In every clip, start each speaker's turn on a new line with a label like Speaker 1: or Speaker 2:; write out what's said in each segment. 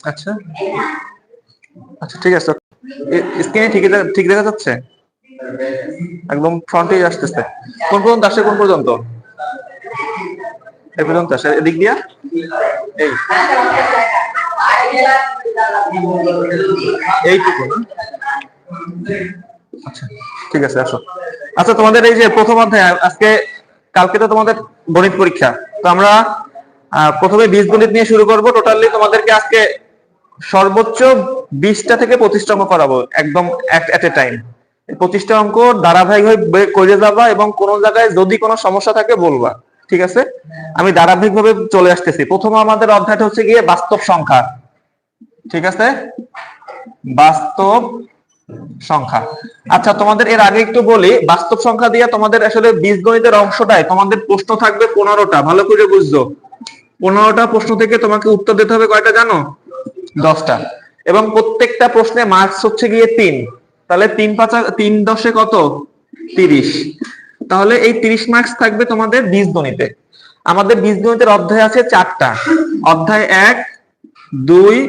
Speaker 1: আচ্ছা। আচ্ছা ঠিক আছে। স্ক্রিনে ঠিক ঠিক দেখা যাচ্ছে? একদম ফ্রন্টে আসতেছে। কোন পর্যন্ত আসে, কোন পর্যন্ত? এই পর্যন্ত আসে। এদিক দিয়া? এই। এইটুকু আচ্ছা ঠিক আছে, আসো। আচ্ছা তোমাদের এই যে প্রথম অধ্যায়, আজকে, কালকে তো তোমাদের গণিত পরীক্ষা। তো আমরা প্রথমে বীজগণিত নিয়ে শুরু করব। টোটালি তোমাদেরকে আজকে সর্বোচ্চ বিশটা থেকে পঁচিশটা করাবো, একদম এট এ টাইম পঁচিশটা অঙ্ক ধারাবাহিকভাবে করে যাবা এবং কোন জায়গায় যদি কোনো সমস্যা থাকে বলবা, ঠিক আছে? আমি ধারাবাহিকভাবে চলে আসতেছি। প্রথম আমাদের অধ্যায়টা হচ্ছে গিয়ে বাস্তব সংখ্যা, ঠিক আছে? বাস্তব সংখ্যা। আচ্ছা তোমাদের এর আগে একটু বলি, বাস্তব সংখ্যা দিয়ে তোমাদের আসলে বীজগণিতের অংশটায় তোমাদের প্রশ্ন থাকবে পনেরোটা, ভালো করে বুঝছ। পনেরোটা প্রশ্ন থেকে তোমাকে উত্তর দিতে হবে কয়টা জানো? দশটা। এবং প্রত্যেকটা প্রশ্নে মার্কস হচ্ছে গিয়ে তিন। তাহলে তিন পাঁচা, তিন দশে কত? তিরিশ। তাহলে এই তিরিশ মার্কস থাকবে তোমাদের বীজগণিতে। আমাদের বীজগণিতের অধ্যায় আছে চারটা। অধ্যায় এক, দুই,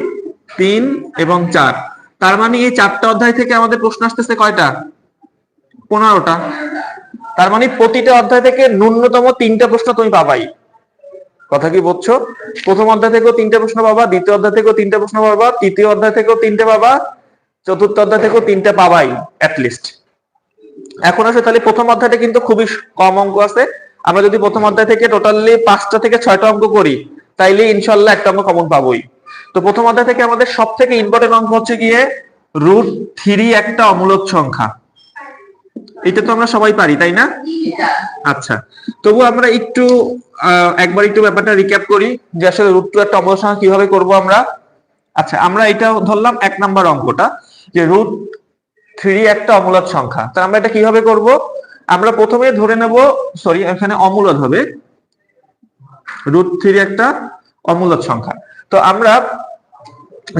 Speaker 1: তিন এবং চার। তার মানে এই চারটা অধ্যায় থেকে আমাদের প্রশ্ন আসতেছে কয়টা? পনেরোটা। তার মানে প্রতিটা অধ্যায় থেকে ন্যূনতম তিনটা প্রশ্ন তুমি পাবাই। কথা কি বুঝছ? প্রথম অধ্যায় থেকেও তিনটা প্রশ্ন পাবা, দ্বিতীয় অধ্যায় থেকেও তিনটে প্রশ্ন পাবা, তৃতীয় অধ্যায় থেকেও তিনটে পাবা, চতুর্থ অধ্যায় থেকেও তিনটে পাবাই লিস্ট এখন আসে, তাহলে প্রথম অধ্যায়টা কিন্তু খুবই কম অঙ্ক আছে। আমরা যদি প্রথম অধ্যায় থেকে টোটালি পাঁচটা থেকে ছয়টা অঙ্ক করি, তাইলে ইনশাল্লাহ একটা অঙ্ক কমন পাবোই। তো প্রথম অধ্যায় থেকে আমাদের সব থেকে ইম্পর্টেন্ট অঙ্ক হচ্ছে গিয়ে রুট থ্রি একটা অমূলক সংখ্যা। এটা তো আমরা সবাই পারি, তাই না? আচ্ছা তবু আমরা একটু একবার একটু ব্যাপারটা রিক্যাপ করি যে আসলে রুট টু একটা অমূলক সংখ্যা কীভাবে করব আমরা। আচ্ছা আমরা এটা ধরলাম এক নাম্বার অঙ্কটা, যে রুট থ্রি একটা অমূলক সংখ্যা। তা আমরা এটা কীভাবে করব? আমরা প্রথমে ধরে নেব সরি এখানে অমূলক হবে। রুট থ্রি একটা অমূলক সংখ্যা। তো আমরা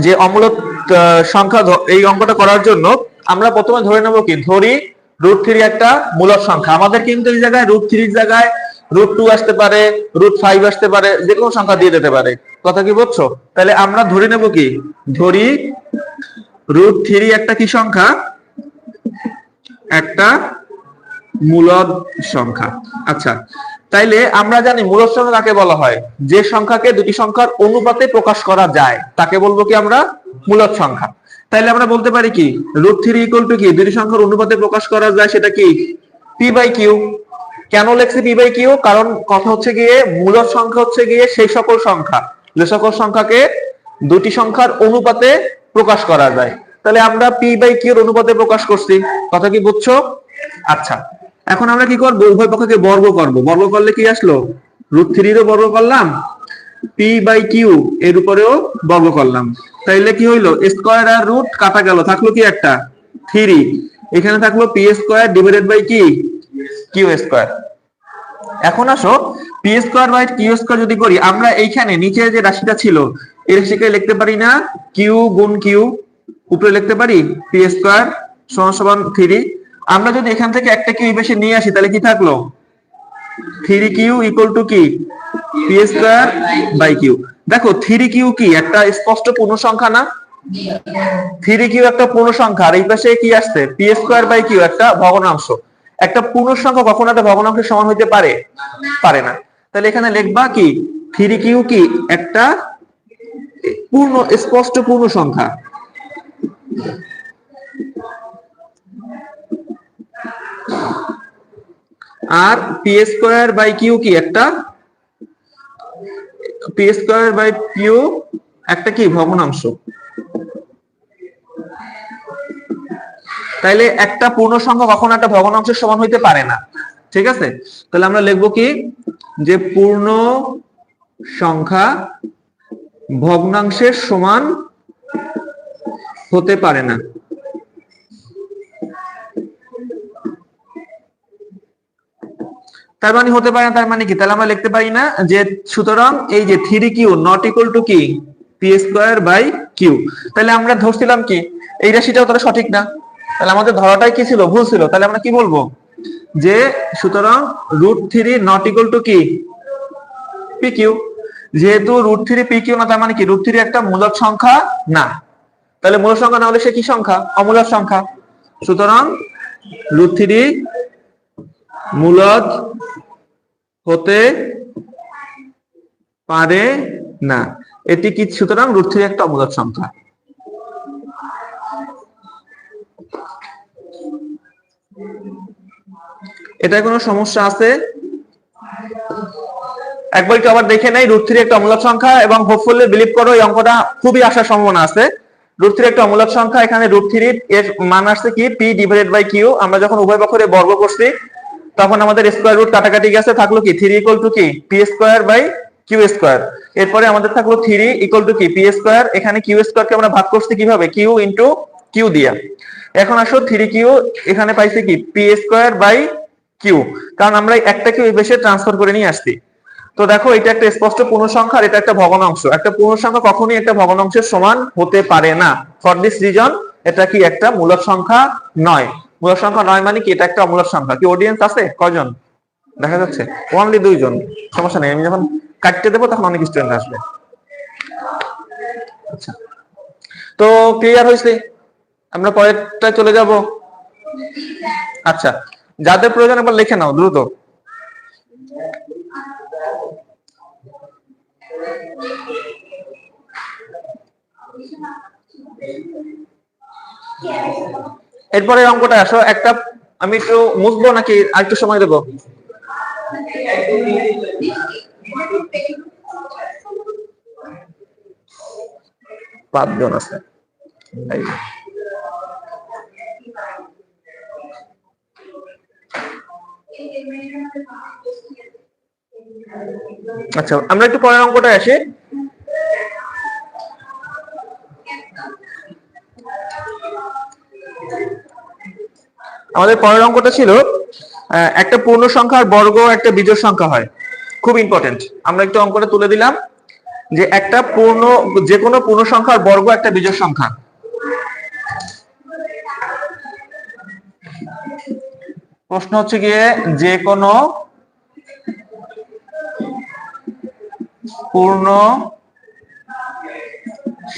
Speaker 1: যে অমূলক আহ, সংখ্যা এই অঙ্কটা করার জন্য আমরা প্রথমে ধরে নেব কি? ধরি রুট থ্রি একটা মূলক সংখ্যা। আমাদের কিন্তু এই জায়গায় রুট থ্রির জায়গায় রুট টু আসতে পারে রুট ফাইভ আসতে পারে যে কোনো সংখ্যা দিয়ে দিতে পারে। কথা কি বুঝছ? তাহলে আমরা ধরে নেব কি? ধরি রুট থ্রি একটা কি সংখ্যা? একটা মূলদ সংখ্যা। আচ্ছা তাইলে আমরা জানি মূলদ সংখ্যা কাকে বলা হয়? যে সংখ্যাকে দুটি সংখ্যার অনুপাতে প্রকাশ করা যায়, তাকে বলব কি আমরা? মূলদ সংখ্যা। তাইলে আমরা বলতে পারি কি রুট থ্রি ইকুয়াল টু কি? দুটি সংখ্যার অনুপাতে প্রকাশ করা যায় সেটা কি? পি বাই কিউ কেন লেখছি পি বাই কিউ কারণ কথা হচ্ছে গিয়ে, মূলদ সংখ্যা হচ্ছে গিয়ে সেই সকল সংখ্যা। যে সকল সংখ্যাকে দুটি সংখ্যার অনুপাতে প্রকাশ করা যায়। তাহলে আমরা পি বাই কিউর অনুপাতে প্রকাশ করছি। কথা কি বুঝছ? আচ্ছা। এখন আমরা কি করব? উভয় পক্ষকে বর্গ করব। বর্গ করলে কি আসলো? রুট থ্রিরও বর্গ করলাম। পি বাই কিউ এর উপরেও বর্গ করলাম। তাইলে কি হইল? স্কোয়ার আর রুট কাটা গেল। থাকল কি একটা? থ্রি। এখানে থাকল পি স্কোয়ার ডিভাইডেড বাই কি? Q square. এখন আসো P square by Q square যদি করি, আমরা এইখানে নিচে যে রাশিটা ছিল, এই রাশিকে লিখতে পারি না? কিউ গুণ কিউ উপরে লিখতে পারি? পি স্কোয়ার সমান সমান থ্রি। আমরা যদি এখান থেকে একটা কিউ বেশি নিয়ে আসি, তাহলে কি থাকল? থ্রি কিউ ইকুয়াল টু কি? P square by Q. দেখো, থ্রি কিউ কি? একটা স্পষ্ট পূর্ণ সংখ্যা না? থ্রি কিউ একটা পূর্ণ সংখ্যা আর এই পাশে কি আসছে? পি স্কোয়ার বাই কিউ, একটা ভগ্নাংশ। একটা পূর্ণ সংখ্যা কখনো একটা ভগ্নাংশের সমান হইতে পারে? পারে না। তাহলে এখানে লিখবা কি? থ্রি কিউ কি? একটা পূর্ণ, স্পষ্ট পূর্ণ সংখ্যা আর পি স্কোয়ার বাই কিউ কি একটা? পি স্কোয়ার বাই কিউ একটা কি? ভগ্নাংশ। তাইলে একটা পূর্ণ সংখ্যা কখনো একটা ভগ্নাংশের সমান হইতে পারে না। ঠিক আছে? তাহলে আমরা লিখব কি? যে পূর্ণ সংখ্যা ভগ্নাংশের সমান হতে পারে না। তার মানে হতে পারে না, তার মানে কি? তাহলে আমরা লিখতে পারি না যে সুতরাং এই যে three Q not equal to কি? পি স্কোয়ার বাই কিউ তাহলে আমরা ধরছিলাম কি? এই রাশিটাও তাহলে সঠিক না। তাহলে আমাদের ধরাটাই কি ছিল? ভুল ছিল। তাহলে আমরা কি বলব? যে সুতরাং root three not equal to কি? P Q. যেহেতু রুট থ্রি পি কিউ না, তার মানে কি? রুট থ্রি একটা মূলক সংখ্যা না। তাহলে মূলক সংখ্যা না হলে সে কি সংখ্যা? অমূলক সংখ্যা। সুতরাং রুট থ্রি মূলদ হতে পারে না। এটি কি? সুতরাং রুট থ্রি একটা অমূলক সংখ্যা। এটা কোনো সমস্যা আছে? একবার কি আবার দেখে নেই রুট থ্রি একটা অমূলক সংখ্যা এবং হোপফুলি বিলিভ করো এই অঙ্কটা খুবই আসার সম্ভাবনা আছে। রুট থ্রি একটা অমূলক সংখ্যা, এখানে রুট থ্রি এর মান আসছে কি? পি ডিভাইডেড বাই কিউ আমরা যখন উভয় পক্ষে বর্গ করছি তখন আমাদের স্কোয়ার রুট কাটাকাটি গেছে, থাকল কি? থ্রি ইকুয়াল টু কি? P square by Q square এরপরে আমাদের থাকল থ্রি ইকুয়াল টু কি? পি স্কোয়ার এখানে কিউ স্কোয়ার কে আমরা ভাগ করছি কীভাবে? কিউ ইন্টু কিউ দিয়া। এখন আসো থ্রি কিউ এখানে পাইছি কি? পি স্কোয়ার বাই কিউ কারণ আমরা একটা কিউ বেশে ট্রান্সফার করে নিয়ে আসছি। তো দেখো, এটা একটা স্পষ্ট পূর্ণ সংখ্যা আর এটা একটা ভগ্নাংশ। একটা পূর্ণ সংখ্যা কখনোই একটা ভগ্নাংশের সমান হতে পারে না। ফর দিস রিজন এটা কি একটা মূলক সংখ্যা নয়। মূলক সংখ্যা নয় মানে কি? এটা একটা অমূলক সংখ্যা। কি অডিয়েন্স আছে? কয়জন? দেখা যাচ্ছে। ওনলি দুইজন। সমস্যা নেই। আমি যখন কাটতে দেবো, তখন অনেক স্টুডেন্ট আসবে। আচ্ছা। তো ক্লিয়ার হয়েছে? আমরা পরেরটা চলে যাব। আচ্ছা। যাদের প্রয়োজন, একবার লিখে নাও, দ্রুত। এরপরে অঙ্কটা আসো, একটা আমি একটু মুছবো নাকি আর একটু সময় দেবো? পাঁচজন আছে। আচ্ছা আমরা একটু পরের অঙ্কটা আসি। আমাদের পরের অঙ্কটা ছিল একটা পূর্ণ সংখ্যার বর্গ, একটা বিজোড় সংখ্যা হয়। খুব ইম্পর্টেন্ট আমরা একটু অঙ্কটা তুলে দিলাম যে একটা পূর্ণ, যে কোনো পূর্ণ সংখ্যার বর্গ, একটা বিজোড় সংখ্যা। প্রশ্ন হচ্ছে গিয়ে যে কোনো পূর্ণ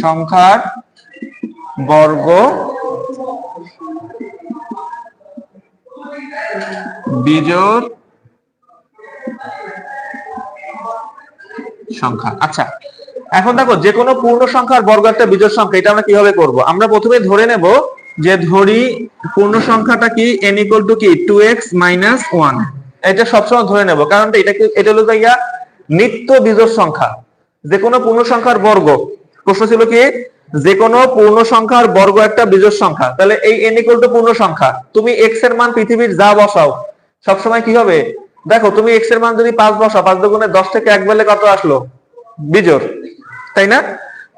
Speaker 1: সংখ্যার বর্গ বিজোড় সংখ্যা। আচ্ছা এখন দেখো যে কোনো পূর্ণ সংখ্যার বর্গ একটা বিজোড় সংখ্যা, এটা আমরা কীভাবে করব? আমরা প্রথমে ধরে নেব যে ধরি পূর্ণ সংখ্যাটা কি? n ইকুয়াল টু কি? 2x মাইনাস 1 এটা সবসময় ধরে নেব কারণ এটা কি এটা হলো গিয়া নিত্য বিজোড় সংখ্যা। যে কোনো পূর্ণ সংখ্যার বর্গ। প্রশ্ন ছিল কি? যে কোনো পূর্ণ সংখ্যার বর্গ একটা বিজোড় সংখ্যা, তাহলে এই n ইকুয়াল টু পূর্ণ সংখ্যা, তুমি x এর মান পৃথিবীর যা বসাও, সবসময় কি হবে? দেখো, তুমি x এর মান যদি 5 বসাও 5 দুগুণে 10 থেকে এক বেলে কত আসলো? বিজোড়, তাই না?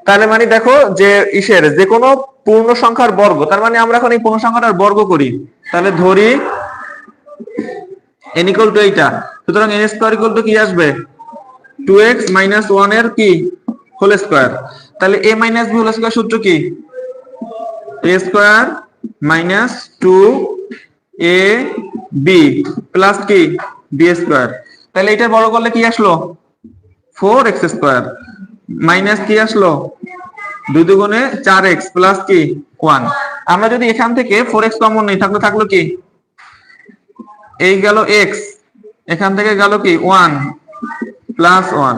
Speaker 1: তাহলে মানে দেখো যে ইসের যে কোনো পূর্ণ সংখ্যার বর্গ, তার মানে আমরা এখন এই পূর্ণ সংখ্যাটার বর্গ করি, তাহলে ধরি n ইকুয়াল টু এইটা, সুতরাং n স্কয়ার ইকুয়াল টু কি আসবে? 2x মাইনাস 1 এর কি? হোল স্কয়ার তাহলে A minus b whole square সূত্র কি? A square minus two A B plus কি? b স্কয়ার তাহলে এটা বড় করলে কি আসলো? ফোর এক্স স্কোয়ার মাইনাস কি আসলো? দুই দুগুণে চার এক্স প্লাস কি? ওয়ান আমরা যদি এখান থেকে ফোর এক্স কমন নেই, থাকলে, থাকল কি? এই গেল এক্স এখান থেকে গেল কি? ওয়ান প্লাস ওয়ান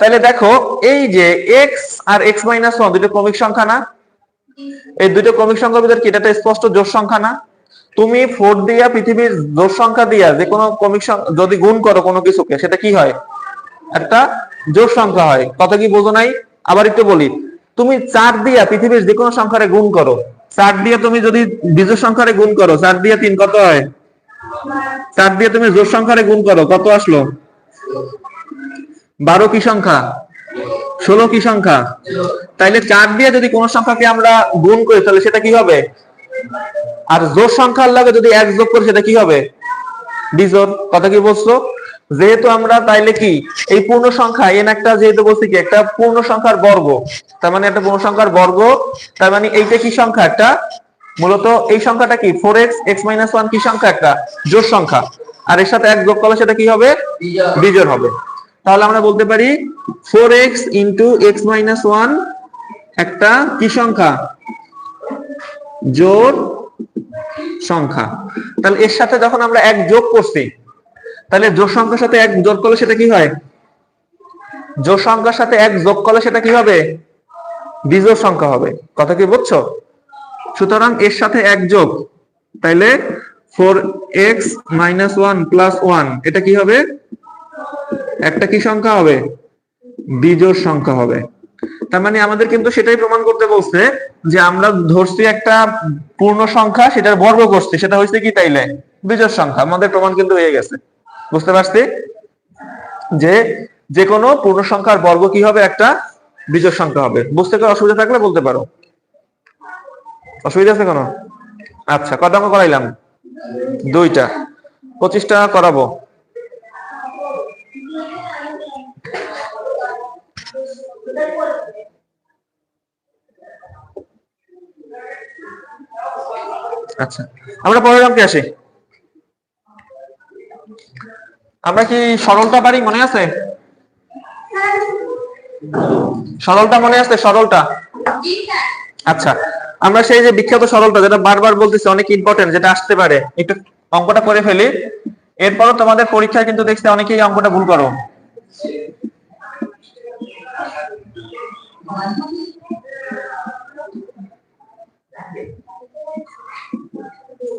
Speaker 1: তাহলে দেখো, এই যে এক্স আর এক্স মাইনাস ওয়ান দুটো ক্রমিক সংখ্যা না? এই দুটো ক্রমিক সংখ্যার ভিতরে কি এটা স্পষ্ট জোড় সংখ্যা না? তুমি ফোর দিয়া পৃথিবীর জোড় সংখ্যা দিয়া যে কোনো ক্রমিক যদি গুণ করো কোনো কিছুকে, সেটা কি হয়? একটা জোড় সংখ্যা হয়। কথা কি বোঝো নাই? আবার একটু বলি। তুমি চার দিয়া পৃথিবীর যে কোনো সংখ্যারে গুণ করো। চার দিয়ে তুমি যদি বিজোড় সংখ্যারে গুণ করো, চার দিয়ে তিন কত হয়? চার দিয়ে তুমি জোড় সংখ্যারে গুণ করো, কত আসলো? বারো কি সংখ্যা? ষোলো কি সংখ্যা? তাইলে চার দিয়ে যদি কোন সংখ্যাকে আমরা গুণ করি, তাহলে সেটা কি হবে? আর জোড় সংখ্যার লাগে যদি এক যোগ করি, সেটা কি হবে? বিজোড়। কথা কি বলছো? যেহেতু আমরা তাইলে কি, এই পূর্ণ সংখ্যা, এন একটা যেহেতু বলছি কি, একটা পূর্ণ সংখ্যার বর্গ। তার মানে একটা পূর্ণ সংখ্যার বর্গ, তার মানে এইটা কি সংখ্যা একটা? মূলত এই সংখ্যাটা কি? Four X X minus one কি সংখ্যা একটা? জোর সংখ্যা। আর এর সাথে এক যোগ করলে সেটা কি হবে? বিজোড় হবে। তাহলে আমরা বলতে পারি four X into X minus one একটা কি সংখ্যা? জোর সংখ্যা। তাহলে এর সাথে যখন আমরা এক যোগ করছি, তাহলে জোর সংখ্যার সাথে এক যোগ করলে সেটা কি হয়? জোর সংখ্যার সাথে এক যোগ করলে সেটা কি হবে? বিজোড় সংখ্যা হবে। কথা কি বুঝছ? সুতরাং এর সাথে এক যোগ, তাইলে four X minus one plus one এটা কি হবে? একটা কি সংখ্যা হবে? বিজোড় সংখ্যা হবে। তার মানে আমাদের কিন্তু সেটাই প্রমাণ করতে বলছে যে আমরা ধরছি একটা পূর্ণ সংখ্যা, সেটার বর্গ করছি। সেটা হয়েছে কি তাইলে? বিজোড় সংখ্যা। আমাদের প্রমাণ কিন্তু হয়ে গেছে। বুঝতে পারছি? যে যে কোনো পূর্ণ সংখ্যার বর্গ কি হবে? একটা বিজোড় সংখ্যা হবে। বুঝতে কোনো অসুবিধা থাকলে বলতে পারো। অসুবিধা আছে কোনো? আচ্ছা কত অঙ্ক করাইলাম। দুইটা। পঁচিশটা করাবো। আচ্ছা আমরা পরের অঙ্কে আসি। আমরা কি সরলটা পারি, মনে আছে? সরলটা মনে আছে সরলটা আচ্ছা আমরা সেই যে বিখ্যাত সরলটা যেটা বারবার বলতেছি, অনেক ইম্পর্টেন্ট যেটা আসতে পারে। একটু অঙ্কটা করে ফেলি। এরপরও তোমাদের পরীক্ষায় কিন্তু দেখছি অনেকেই অঙ্কটা ভুল করো।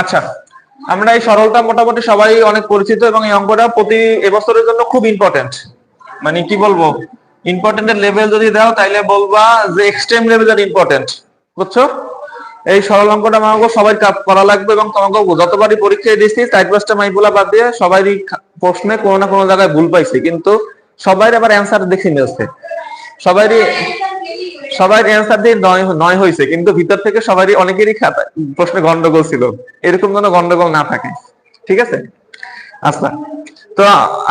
Speaker 1: আচ্ছা আমরা এই সরলটা মোটামুটি সবাই অনেক পরিচিত এবং এই অঙ্কটা প্রতি এবছরের জন্য খুব ইম্পর্টেন্ট মানে কি বলব ইম্পর্টেন্টের লেভেল যদি দাও তাইলে বলবা যে এক্সট্রিম লেভেলের ইম্পর্টেন্ট বুঝছ? এই সরল অঙ্কটা আমাকে সবাই কাজ করা লাগবে এবং তোমাকে যতবারই পরীক্ষায় দিচ্ছি চার পাঁচটা মাইগুলা বাদ দিয়ে সবারই প্রশ্নে কোনো না কোনো জায়গায় ভুল পাইছি, কিন্তু সবাই আবার অ্যান্সার দেখে মিলছে সবারই সবার অ্যান্সার দিয়ে নয় নয় হয়েছে কিন্তু ভিতর থেকে সবারই অনেকেরই খাতা প্রশ্নে গন্ডগোল ছিল। এরকম কোনো গন্ডগোল না থাকে। ঠিক আছে? আচ্ছা। তো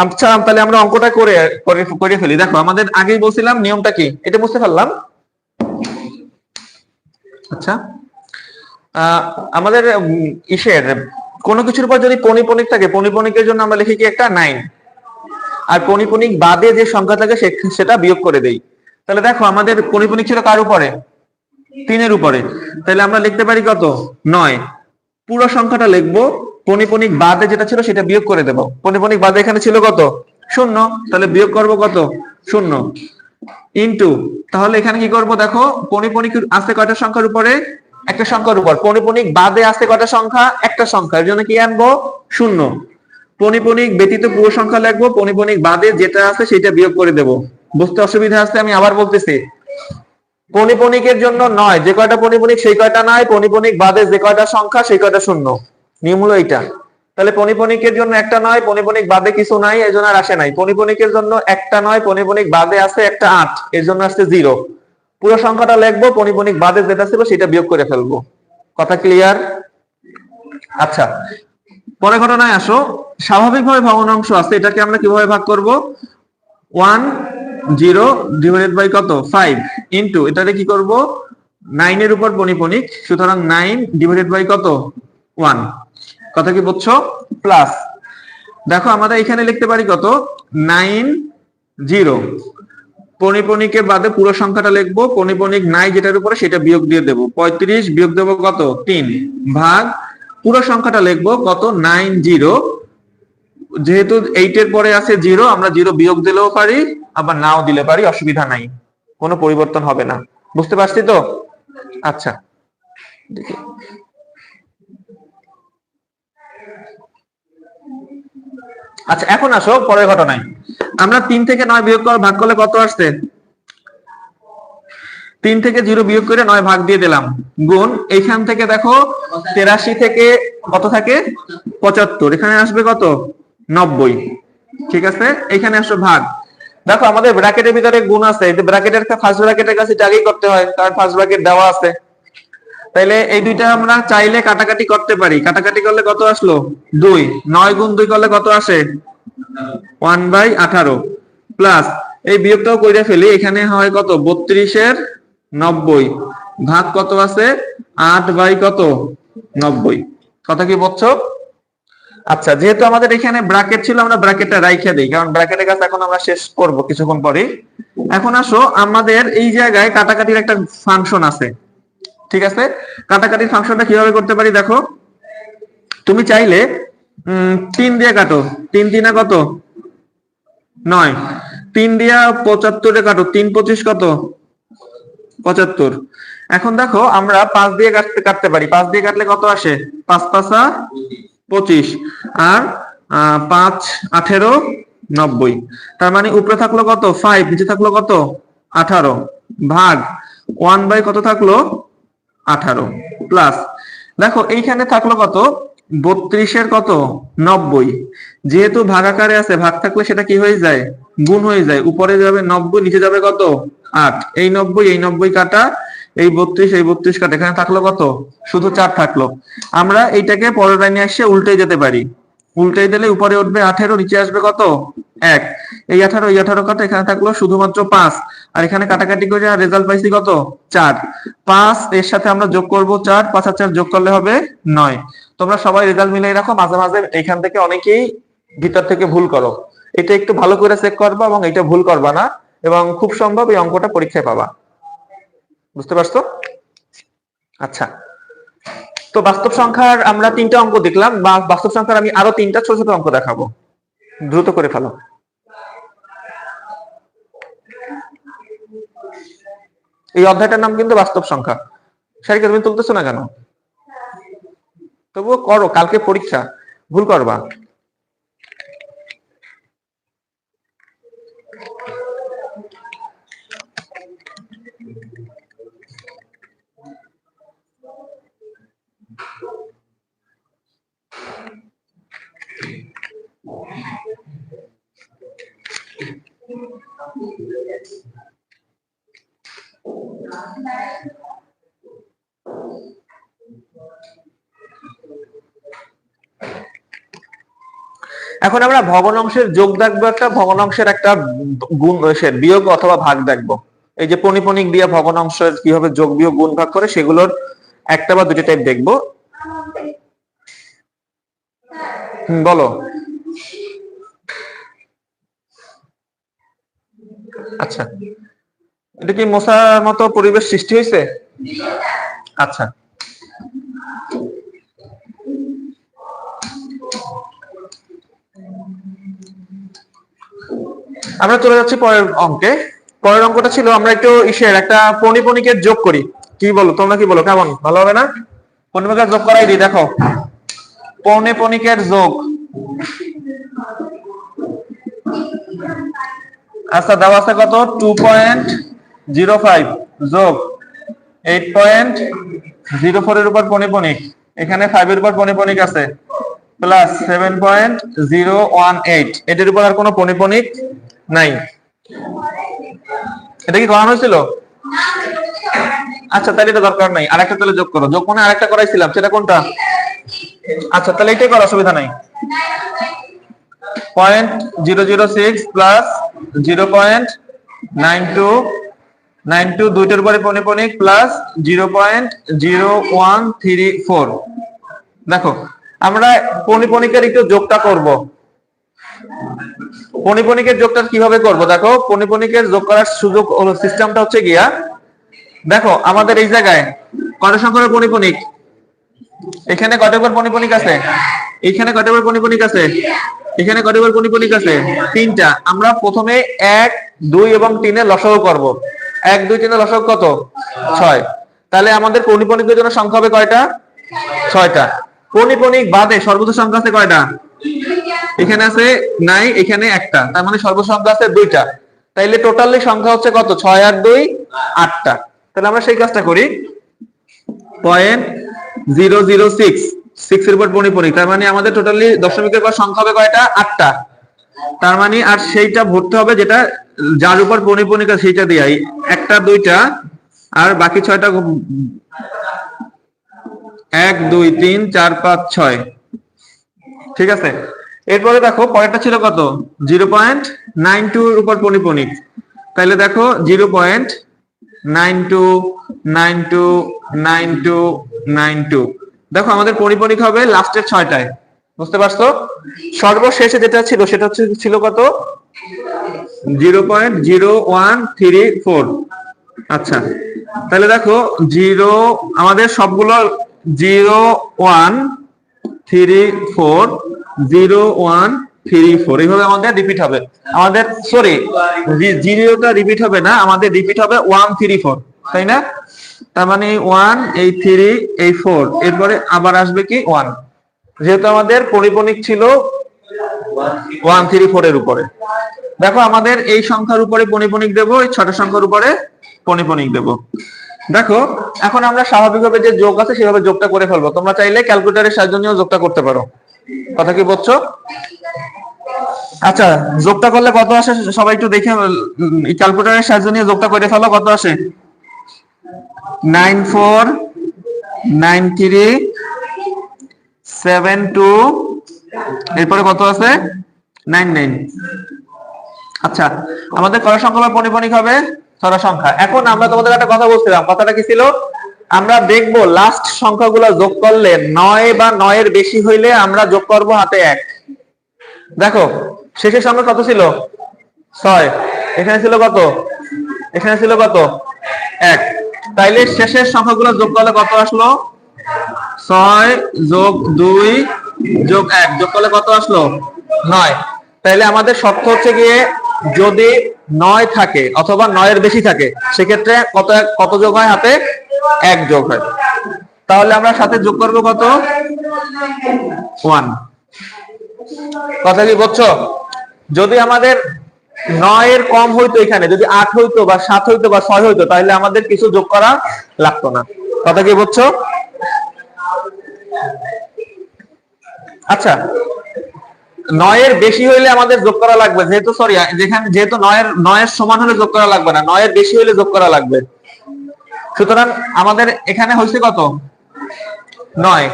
Speaker 1: আচ্ছা তাহলে আমরা অঙ্কটা করে করে ফেলি। দেখো, আমাদের আগেই বলছিলাম, নিয়মটা কি? এটা বুঝতে পারলাম? আচ্ছা। আমাদের ইসের কোনো কিছুর উপর যদি পনিপনিক থাকে পনিপনিকের জন্য আমরা লিখি কি একটা নাইন আর পনিপনিক বাদে যে সংখ্যা থাকে সেটা বিয়োগ করে দেই। তাহলে দেখো আমাদের পনিপনিক ছিল কার উপরে? তিনের উপরে। তাহলে আমরা লিখতে পারি কত? নয়। পুরো সংখ্যাটা লিখব পনিপনিক বাদে যেটা ছিল সেটা বিয়োগ করে দেবো। পনিপনিক বাদে এখানে ছিল কত? শূন্য। তাহলে বিয়োগ করব কত? শূন্য। ইনটু তাহলে এখানে কি করব দেখো? পনিপনিক আছে কয়টা সংখ্যার উপরে? একটা সংখ্যার উপর। পনিপনিক বাদে আছে কয়টা সংখ্যা? একটা সংখ্যা। এর জন্য কি আনব? শূন্য। পনিপনিক ব্যতীত পুরো সংখ্যা লিখব। পনিপনিক বাদে যেটা আছে সেটা বিয়োগ করে দেব। বুঝতে অসুবিধা আছে, আমি আবার বলতেছি। পনিপনিকের জন্য নয়। যে কয়টা পনিপনিক, সেই কয়টা নয়। পনিপনিক বাদে যে কয়টা সংখ্যা, সেই কয়টা শূন্য। নিয়ম হলো এইটা। তাহলে পনিপনিকের জন্য একটা নয়, পনিপনিক বাদে কিছু নাই, এর জন্য আর আসে নাই। পনিপনিকের জন্য একটা নয়, পনিপনিক বাদে আছে একটা আট, এর জন্য আসছে জিরো। পুরো সংখ্যাটা লিখব পনিপনিক বাদে যেটা ছিল সেটা বিয়োগ করে ফেলব। কথা ক্লিয়ার আচ্ছা পরে ঘটনায় আসো। স্বাভাবিকভাবে ভগ্নাংশ আছে, এটাকে আমরা কীভাবে ভাগ করব? ওয়ান, জিরো ডিভাইডেড বাই কত? ফাইভ ইন্টু এটাতে কি করব? নাইন এর উপর পনিপনিক সুতরাং নাইন ডিভাইডেড বাই কত? ওয়ান কথা কি বুঝছ? প্লাস দেখো আমরা এখানে লিখতে পারি কত? নাইন জিরো পনিপনিকে বাদে পুরো সংখ্যাটা লিখব। পনিপনিক নাই যেটার উপরে সেটা বিয়োগ দিয়ে দেবো। পঁয়ত্রিশ, বিয়োগ দেবো কত? তিন ভাগ। পুরো সংখ্যাটা লিখব কত? Nine, zero. যেহেতু এইট এর পরে আছে জিরো, আমরা জিরো বিয়োগ দিলেও পারি, আবার নাও দিলে পারি, অসুবিধা নাই। কোনো পরিবর্তন হবে না। বুঝতে পারছি তো? আচ্ছা। আচ্ছা এখন আসো, পরের ঘটনায়। আমরা তিন থেকে নয় বিয়োগ কর ভাগ করলে কত আসছে? তিন থেকে জিরো বিয়োগ করে নয় ভাগ দিয়ে দিলাম। গুণ, এইখান থেকে দেখো, তেরাশি থেকে কত থাকে? পঁচাত্তর। এখানে আসবে কত? নব্বই। ঠিক আছে? এখানে আসবে ভাগ। দেখো, আমাদের ব্র্যাকেটের ভিতরে গুণ আছে। ব্র্যাকেটের ফার্স্ট ব্র্যাকেটের কাছে আগেই করতে হয়, কারণ ফার্স্ট ব্র্যাকেট দেওয়া আছে। তাইলে এই দুইটা আমরা চাইলে কাটাকাটি করতে পারি। কাটাকাটি করলে কত আসলো? দুই। নয় গুণ দুই করলে কত আসে? ওয়ান বাই আঠারো। প্লাস এই বিয়োগটাও করে ফেলি, এখানে হয় কত? বত্রিশের নব্বই। ভাগ কত আছে? আট বাই কত? নব্বই। কথা কি বলছো? আচ্ছা যেহেতু আমাদের এখানে ব্র্যাকেট ছিল, আমরা ব্র্যাকেটটা রাইখে দিই, কারণ ব্র্যাকেটের কাছে এখন আমরা শেষ করব কিছুক্ষণ পরে এখন আসো, আমাদের এই জায়গায় কাটাকাটির একটা ফাংশন আছে। ঠিক আছে? কাটাকাটির ফাংশনটা কীভাবে করতে পারি দেখো? তুমি চাইলে তিন দিয়ে কাটো। তিন তিনা কত? নয়। তিন দিয়া পঁচাত্তরে কাটো। তিন পঁচিশ কত? পঁচাত্তর। এখন দেখো, আমরা পাঁচ দিয়ে কাটতে কাটতে পারি। পাঁচ দিয়ে কাটলে কত আসে? পাঁচ পাঁচা পঁচিশ। আর পাঁচ আঠেরো নব্বই। তার মানে উপরে থাকল কত? ফাইভ নিচে থাকল কত? আঠারো। ভাগ। ওয়ান বাই কত থাকল? আঠারো প্লাস দেখো, এইখানে থাকল কত? বত্রিশের কত? নব্বই। যেহেতু ভাগাকারে আছে, ভাগ থাকলে সেটা কি হয়ে যায়? গুণ হয়ে যায়। উপরে যাবে নব্বই, নিচে যাবে কত? আট। এই নব্বই এই নব্বই কাটা, এই বত্রিশ এই বত্রিশ কাটা। এখানে থাকল কত? শুধু চার থাকল। আমরা এইটাকে পরের লাইনে আসে উল্টে যেতে পারি। উল্টে দিলে উপরে উঠবে আঠেরো, নিচে আসবে কত? এক। এই আঠারো এই আঠারো কাটা এখানে থাকল শুধুমাত্র পাঁচ। আর এখানে কাটাকাটি করে রেজাল্ট পাইছি কত? চার। পাঁচ, এর সাথে আমরা যোগ করব চার, পাঁচ আর চার যোগ করলে হবে নয়। তোমরা সবাই রেজাল্ট মিলাই রাখো, মাঝে মাঝে এখান থেকে অনেকেই ভিতর থেকে ভুল করো। এটা একটু ভালো করে চেক করবা এবং এটা ভুল করবা না এবং খুব সম্ভব এই অঙ্কটা পরীক্ষায় পাবা। বুঝতে পারছ? আচ্ছা। তো বাস্তব সংখ্যার আমরা তিনটা অঙ্ক দেখলাম, বা বাস্তব সংখ্যার আমি আরও তিনটা ছোট ছোট অঙ্ক দেখাবো। দ্রুত করে ফেলো। এই অধ্যায়টার নাম কিন্তু বাস্তব সংখ্যা। সারিকা, তুমি তুলতেছো না কেন? তবুও করো, কালকে পরীক্ষা। ভুল করবা। এখন আমরা ভগ্নাংশের যোগ দেখব একটা ভগ্নাংশের একটা গুণ বিয়োগ অথবা ভাগ দেখব। এই যে পনিপনিক দিয়ে ভগ্নাংশের কীভাবে যোগ, বিয়োগ, গুণ, ভাগ করে সেগুলোর একটা বা দুটো টাইপ দেখব। বলো। আচ্ছা। এটা কি মশার মতো পরিবেশ সৃষ্টি হয়েছে? আচ্ছা। আমরা চলে যাচ্ছি পরের অঙ্কে। পরের অঙ্কটা ছিল, আমরা একটু ইসের একটা পনিপনিকের যোগ করি। কি বলো, তোমরা কি বলো, কেমন? ভালো হবে না? পনিপনিকের যোগ করাই দিই, দেখো। পৌনেপনিকের যোগ। আচ্ছা দেওয়া আছে কত? টু পয়েন্ট জিরো ফাইভ যোগ এইট পয়েন্ট জিরো ফোর এর উপর পনিপনিক এখানে ফাইভ এর উপর পনিপনিক আছে। Plus seven point zero one eight এটার উপর আর কোনো পনিপনিক নাই। এটা কি করানো হয়েছিল? আচ্ছা তাহলে এটা দরকার নাই। আরেকটা তাহলে যোগ করো। যোগ মানে আরেকটা করাইছিলাম, সেটা কোনটা? আচ্ছা তাহলে এটাই করো অসুবিধা নাই। Point zero zero six plus zero point nine two nine two দুইটার উপরে পনিপনিক plus zero point zero one three four দেখো, আমরা পনিপনিকের একটু যোগটা করব। পনিপনিকের যোগটা কীভাবে করব? দেখো, পনিপনিকের যোগ করার সুযোগ সিস্টেমটা হচ্ছে গিয়া, দেখো, আমাদের এই জায়গায় কত সংখ্যার পনিপনিক? এখানে কত বার পনিপনিক আছে? এখানে কত বার পনিপনিক আছে? এখানে কত বার পনিপনিক আছে? তিনটা। আমরা প্রথমে এক, দুই এবং তিনে লসাগু করব। এক, দুই, তিনে লসাগু কত? ছয়। তাহলে আমাদের পনিপনিকের জন্য সংখ্যা হবে কয়টা? ছয়টা। পনিপনিক বাদে সর্বোচ্চ সংখ্যা আছে কয়টা? এখানে আছে নাই, এখানে একটা। তার মানে সর্বসংখ্যা আছে দুইটা। তাইলে টোটালি সংখ্যা হচ্ছে কত? ছয় আর দুই, আটটা। তাহলে আমরা সেই কাজটা করি। Point zero zero, six. Six এর উপর পরিপরি তার মানে আমাদের টোটালি দশমিকের পর সংখ্যা হবে কয়টা? আটটা। তার মানে আর সেইটা ভরতে হবে যেটা যার উপর পরিপরিকা সেইটা দিয়ে একটা, দুইটা, আর বাকি ছয়টা এক, দুই, তিন, চার, পাঁচ, ছয়। ঠিক আছে? এরপরে দেখো পরেরটা ছিল কত? জিরো পয়েন্ট নাইন টু উপর পরিপণিক তাহলে দেখো zero point nine two nine two nine two nine two. দেখো আমাদের পরিপণিক হবে লাস্টের ছয়টায়। বুঝতে পারছ? সর্বশেষে যেটা ছিল সেটা হচ্ছে ছিল কত? Zero point zero one three four. আচ্ছা তাহলে দেখো জিরো, আমাদের সবগুলো zero one three four zero one three four এইভাবে আমাদের রিপিট হবে। আমাদের সরি জিরোটা রিপিট হবে না, আমাদের রিপিট হবে ওয়ান থ্রি ফোর তাই না? তার মানে ওয়ান এই থ্রি এই ফোর এরপরে আবার আসবে কি ওয়ান যেহেতু আমাদের পরিপণিক ছিল ওয়ান থ্রি ফোর এর উপরে। দেখো, আমাদের এই সংখ্যার উপরে পনিপনিক দেব, এই ছোট সংখ্যার উপরে পনিপনিক দেব। দেখো, এখন আমরা স্বাভাবিকভাবে যে যোগ আছে, সেভাবে যোগটা করে ফেলব। তোমরা চাইলে ক্যালকুলেটরের সাহায্য নিয়েও যোগটা করতে পারো। কথা কি বলছো? আচ্ছা যোগটা করলে কত আসে? সবাই একটু দেখে ক্যালকুলেটরের সাহায্য নিয়ে যোগটা করে ফেলো, কত আসে? Nine four, nine three, seven two, এরপরে কত আছে নাইন নাইন। আচ্ছা আমাদের কয় সংখ্যা বা পরিপণিক হবে ছড়া সংখ্যা। এখন আমরা তোমাদের একটা কথা বলছিলাম, কথাটা কি ছিল? আমরা দেখব লাস্ট সংখ্যাগুলো যোগ করলে নয় বা নয়ের বেশি হইলে আমরা যোগ করব হাতে এক। দেখো, শেষের সংখ্যা কত ছিল? ছয়। এখানে ছিল কত? এখানে ছিল কত? এক। তাইলে শেষের সংখ্যাগুলো যোগ করলে কত আসলো? ছয় যোগ দুই যোগ এক। যোগ করলে কত আসলো? নয়। তাহলে আমাদের শর্ত হচ্ছে গিয়ে যদি নয় থাকে অথবা নয়ের বেশি থাকে, সেক্ষেত্রে কত কত যোগ হয় হাতে? এক যোগ হয়। তাহলে আমরা সাথে যোগ করব কত? ওয়ান কথা কি বলছো? যদি আমাদের নয়ের কম হইতো এখানে, যদি আট হইতো বা সাত হইতো বা ছয় হইতো, তাহলে আমাদের কিছু যোগ করা লাগতো না। কথা কি বলছো? আচ্ছা। নয়ের বেশি হইলে আমাদের যোগ করা লাগবে। যেহেতু সরি যেখানে যেহেতু নয়ের নয়ের সমান হলে যোগ করা লাগবে না, নয়ের বেশি হলে যোগ করা লাগবে। সুতরাং আমাদের এখানে হয়েছে কত? নয়।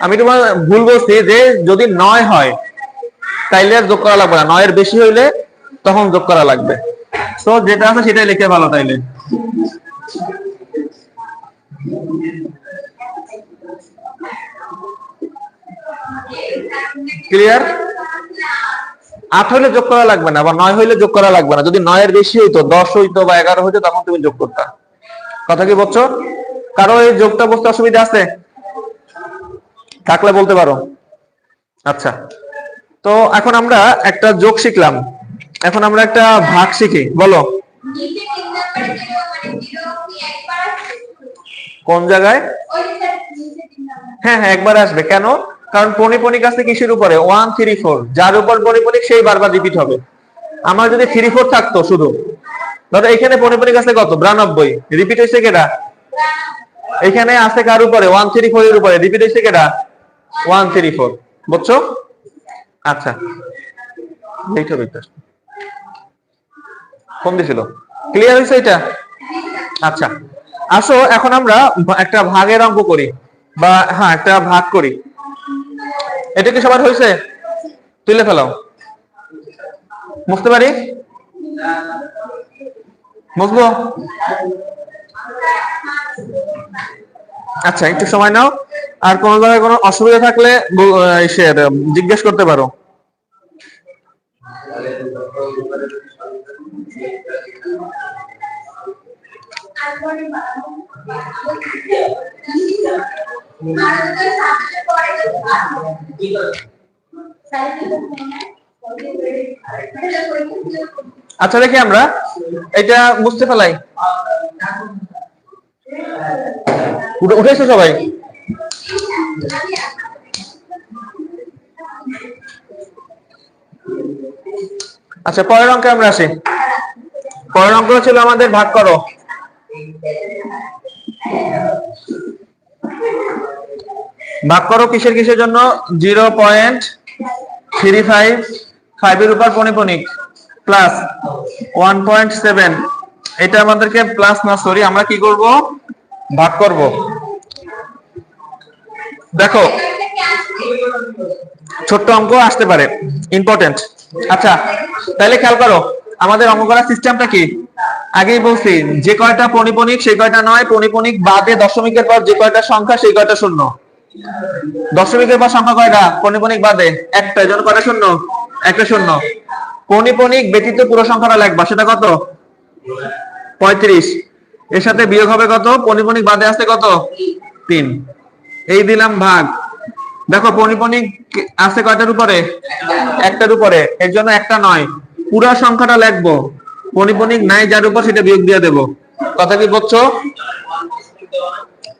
Speaker 1: আমি তোমার ভুল বলছি যে যদি নয় হয়, তাইলে আর যোগ করা লাগবে না। নয়ের বেশি হইলে তখন যোগ করা লাগবে। তো যেটা আছে সেটাই লিখে ভালো তাইলে। ক্লিয়ার আট হইলে যোগ করা লাগবে না বা নয় হইলে যোগ করা লাগবে না। যদি নয়ের বেশি হইতো, দশ হইতো বা এগারো হইতো, তখন তুমি যোগ করতা। কথা কি বলছো? কারও এই যোগটা বুঝতে অসুবিধা আছে? থাকলে বলতে পারো। আচ্ছা। তো এখন আমরা একটা যোগ শিখলাম। এখন আমরা একটা ভাগ শিখি। বলো? কোন জায়গায়। হ্যাঁ হ্যাঁ একবার আসবে। কেন? কারণ পনিপনিক আছে কিসের উপরে? ওয়ান থ্রি ফোর যার উপর পনিপনিক সেই বারবার রিপিট হবে। আমার যদি থ্রি ফোর থাকতো শুধু। ধরো এখানে পনিপনিক আছে কত? বিরানব্বই। রিপিট হয়েছে কেটা এখানে আছে কার উপরে? ওয়ান থ্রি ফোর এর উপরে। রিপিট হয়েছে কেটা ওয়ান থ্রি ফোর বুঝছ? আচ্ছা। এইটা ওইটা কোন দিছিল। ক্লিয়ার হয়েছে এটা? আচ্ছা। আসো, এখন আমরা একটা ভাগের অঙ্ক করি। বা হ্যাঁ একটা ভাগ করি। এটা কি সবার হয়েছে? তুলে ফেলাও। বুঝতে পারি মুছবো আচ্ছা একটু সময় নাও। আর কোনো জায়গায় কোনো অসুবিধা থাকলে জিজ্ঞেস করতে পারো। আচ্ছা দেখি আমরা। এটা বুঝতে উঠে- উঠেছো সবাই। আচ্ছা পরের অঙ্কে আমরা আসি। পরের অঙ্ক ছিল আমাদের ভাগ করো। ভাগ করো কিসের কিসের জন্য? জিরো পয়েন্ট থ্রি ফাইভ ফাইভের উপর পনিপনিক প্লাস ওয়ান পয়েন্ট সেভেন এটা আমাদেরকে প্লাস না সরি আমরা কি করব? ভাগ করব। দেখো, ছোট্ট অঙ্ক আসতে পারে ইম্পর্টেন্ট আচ্ছা তাহলে খেয়াল করো, আমাদের অঙ্ক করার সিস্টেমটা কি? আগেই বলছি, যে কয়টা পনিপনিক সেই কয়টা নয় পনিপনিক বাদে দশমিকের পর যে কয়টা সংখ্যা, সেই কয়টা শূন্য? দশমিকের পর সংখ্যা কয়টা? পনিপনিক বাদে একটা জন্য কয়টা শূন্য? একটা শূন্য। পনিপনিক ব্যতীত পুরো সংখ্যাটা লাগবা সেটা কত? পঁয়ত্রিশ। এর সাথে বিয়োগ হবে কত? পনিপনিক বাদে আসছে কত? তিন। এই দিলাম ভাগ। দেখো পনিপনিক আছে কয়টার উপরে? একটার উপরে। এর জন্য একটা নয়। পুরা সংখ্যাটা লিখব। পনিপনিক নাই যার উপর সেটা বিয়োগ দিয়ে দেবো। কথা কি বলছো?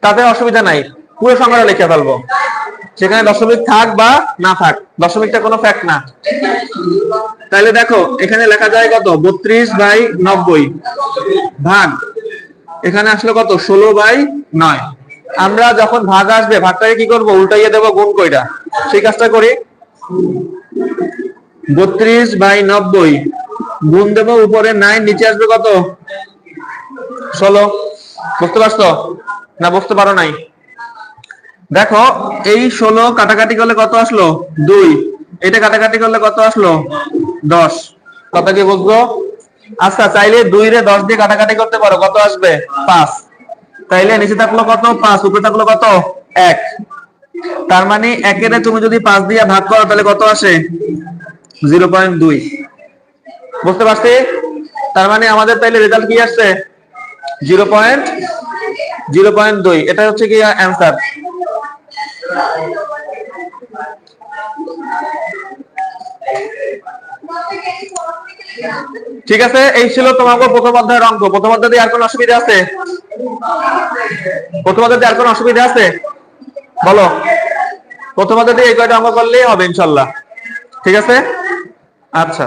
Speaker 1: তাতে অসুবিধা নাই। পুরো সংখ্যাটা লিখে ফেলব। সেখানে দশমিক থাক বা না থাক, দশমিকটা কোনো ফ্যাক্ট না। তাহলে দেখো, এখানে লেখা যায় কত? বত্রিশ বাই নব্বই ভাগ। এখানে আসলো কত? ষোলো বাই নয়। আমরা যখন ভাগ আসবে, ভাগটাকে কি করব? উল্টাইয়ে দেবো গুণ কইটা সেই কাজটা করি। বত্রিশ বাই নব্বই গুণ দেবো উপরে নাইন নিচে আসবে কত? ষোলো। বুঝতে পারছ? না, বুঝতে পারো নাই। দেখো, এই ষোলো কাটাকাটি করলে কত আসলো? দুই। এটা কাটাকাটি করলে কত আসলো? দশ। কথা কি বুঝলো আচ্ছা চাইলে দুই রে দশ দিয়ে কাটাকাটি করতে পারো। কত আসবে? পাঁচ। তাইলে নিচে থাকল কত? পাঁচ। উপরে থাকল কত? এক। তার মানে একের তুমি যদি পাঁচ দিয়ে ভাগ করো, তাহলে কত আসে? জিরো পয়েন্ট দুই। বুঝতে পারছি? তার মানে আমাদের তাইলে রেজাল্ট কি আসছে? জিরো পয়েন্ট জিরো পয়েন্ট দুই। এটা হচ্ছে কি অ্যান্সার ঠিক আছে, এই ছিল তোমাকে প্রথম অধ্যায়ের অঙ্ক। প্রথম অধ্যায়ে আর কোনো অসুবিধা আছে? প্রথম অধ্যায়ে আর কোনো অসুবিধা আছে? বলো। প্রথম অধ্যায়ে এই কয়টা অঙ্ক করলেই হবে ইনশাল্লাহ। ঠিক আছে? আচ্ছা।